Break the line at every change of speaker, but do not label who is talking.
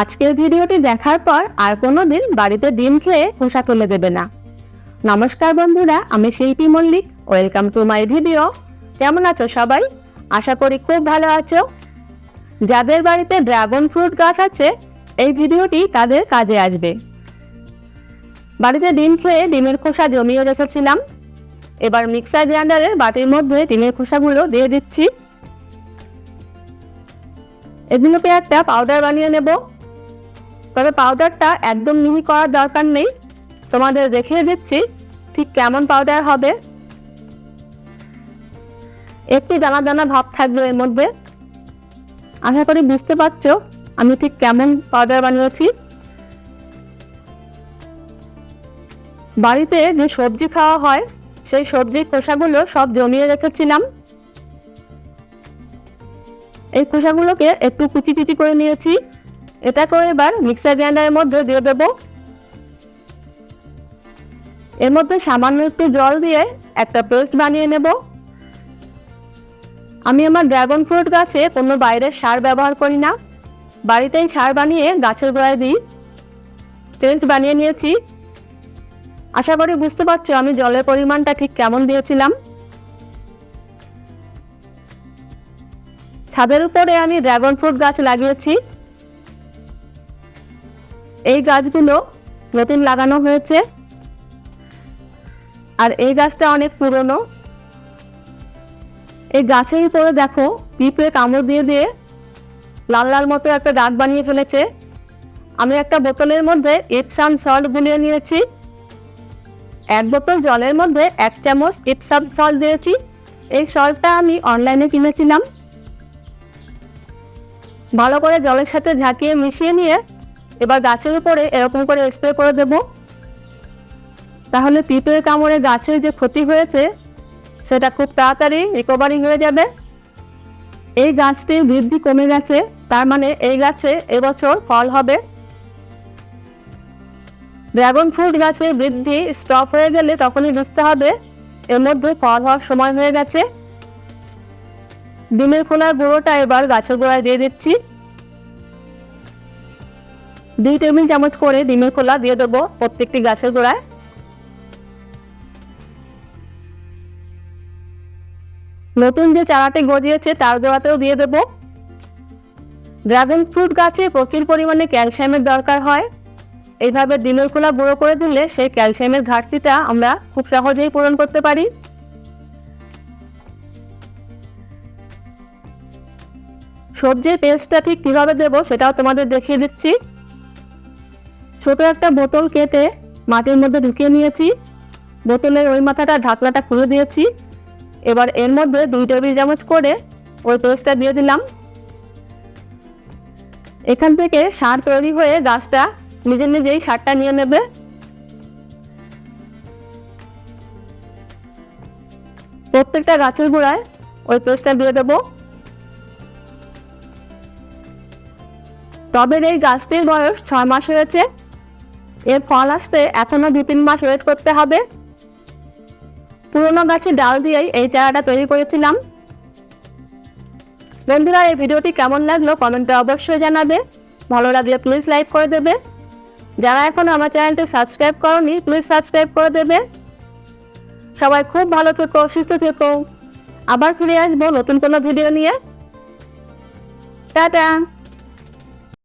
আজকের ভিডিওটি দেখার পর আর কোনো দিন বাড়িতে ডিম খেয়ে খোসা ফেলে দেবে না। নমস্কার বন্ধুরা, আমি Shilpi Mallick. Welcome to my video কেমন আছো সবাই? আশা করি খুব ভালো আছো। যাদের বাড়িতে ড্রাগন ফ্রুট গাছ আছে, এই ভিডিওটি তাদের কাজে আসবে। বাড়িতে ডিম খেয়ে ডিমের খোসা জমিয়ে রেখেছিলাম। এবার মিক্সার গ্রাইন্ডারের বাটির মধ্যে ডিমের খোসাগুলো দিয়ে দিচ্ছি। এগুলোকে একটা পাউডার বানিয়ে নেব। তবে পাউডারটা একদম মিহি করার দরকার নেই। তোমাদের দেখিয়ে দিচ্ছি ঠিক কেমন পাউডার হবে। একটু দানা দানা ভাব থাকবে এর মধ্যে। আশা করি বুঝতে পারছ আমি ঠিক কেমন পাউডার বানিয়েছি। বাড়িতে যে সবজি খাওয়া হয়, সেই সবজির খোসাগুলো সব জমিয়ে রেখেছিলাম। এই খোসাগুলোকে একটু কুচি কুচি করে নিয়েছি। এটা করে এবার মিক্সার গ্রাইন্ডারের মধ্যে দিয়ে দেব। এর মধ্যে সামান্য একটু জল দিয়ে একটা পেস্ট বানিয়ে নেব। আমি আমার ড্রাগন ফ্রুট গাছে কোনো বাইরের সার ব্যবহার করি না। বাড়িতেই সার বানিয়ে গাছের গোড়ায় দিই। পেস্ট বানিয়ে নিয়েছি। আশা করি বুঝতে পারছ আমি জলের পরিমাণটা ঠিক কেমন দিয়েছিলাম। ছাদের উপরে আমি ড্রাগন ফ্রুট গাছ লাগিয়েছি। এই গাছগুলো নতুন লাগানো হয়েছে। আর এই গাছটা অনেক পুরনো। এই গাছের উপরে দেখো, পিঁপড়ে কামড় দিয়ে দিয়ে লাল লাল মতো একটা দাগ বানিয়ে ফেলেছে। আমি একটা বোতলের মধ্যে এপসাম সল্ট গুলিয়ে নিয়েছি। এক বোতল জলের মধ্যে এক চামচ এপসাম সল্ট দিয়েছি। এই সল্টটা আমি অনলাইনে কিনেছিলাম। ভালো করে জলের সাথে ঝাঁকিয়ে মিশিয়ে নিয়ে এবার গাছের উপরে এরকম করে স্প্রে করে দেব। তাহলে পিঁপড়ের কামড়ে গাছের যে ক্ষতি হয়েছে, সেটা খুব তাড়াতাড়ি রিকভারি হয়ে যাবে। এই গাছটির বৃদ্ধি কমে গেছে, তার মানে এই গাছে এবছর ফল হবে। ড্রাগন ফ্রুট গাছের বৃদ্ধি স্টপ হয়ে গেলে তখনই বুঝতে হবে, এর মধ্যে ফল হওয়ার সময় হয়ে গেছে। ডিমের খোলার গুঁড়োটা এবার গাছের গোড়ায় দিয়ে দিচ্ছি। দুই টেবিল চামচ করে ডিমের খোলা দিয়ে দেবো প্রত্যেকটি গাছের গোড়ায়। নতুন যে চারাটি গজিয়েছে, তার গোড়াতেও দিয়ে দেবো। ড্রাগন ফ্রুট গাছে প্রচুর পরিমাণে ক্যালসিয়ামের দরকার হয়। এইভাবে ডিমের খোলা গুঁড়ো করে দিলে সেই ক্যালসিয়ামের ঘাটতিটা আমরা খুব সহজেই পূরণ করতে পারি। সবজির পেস্টটা ঠিক কীভাবে দেবো সেটাও তোমাদের দেখিয়ে দিচ্ছি। ছোট একটা বোতল কেটে মাটির মধ্যে ঢুকিয়ে নিয়েছি। বোতলের ওই মাথাটা, ঢাকনাটা খুলে দিয়েছি। এবার এর মধ্যে দুই টেবিল চামচ করে ওই পেস্টটা দিয়ে দিলাম। এখান থেকে সার তৈরি হয়ে গাছটা নিজে নিজেই সারটা নিয়ে নেবে। প্রত্যেকটা গাছের গোড়ায় ওই পেস্টটা দিয়ে দেবো। টবের এই গাছটির বয়স ছয় মাস হয়েছে। এর ফল আসতে এখনও দু তিন মাস ওয়েট করতে হবে। পুরোনো গাছের ডাল দিয়েই এই চারাটা তৈরি করেছিলাম। বন্ধুরা, এই ভিডিওটি কেমন লাগল কমেন্টে অবশ্যই জানাবে। ভালো লাগলে প্লিজ লাইক করে দেবে। যারা এখনও আমার চ্যানেলটি সাবস্ক্রাইব করনি প্লিজ সাবস্ক্রাইব করে দেবে। সবাই খুব ভালো থেকো, সুস্থ থেকো। আবার ফিরে আসব নতুন কোনো ভিডিও নিয়ে। টাটা!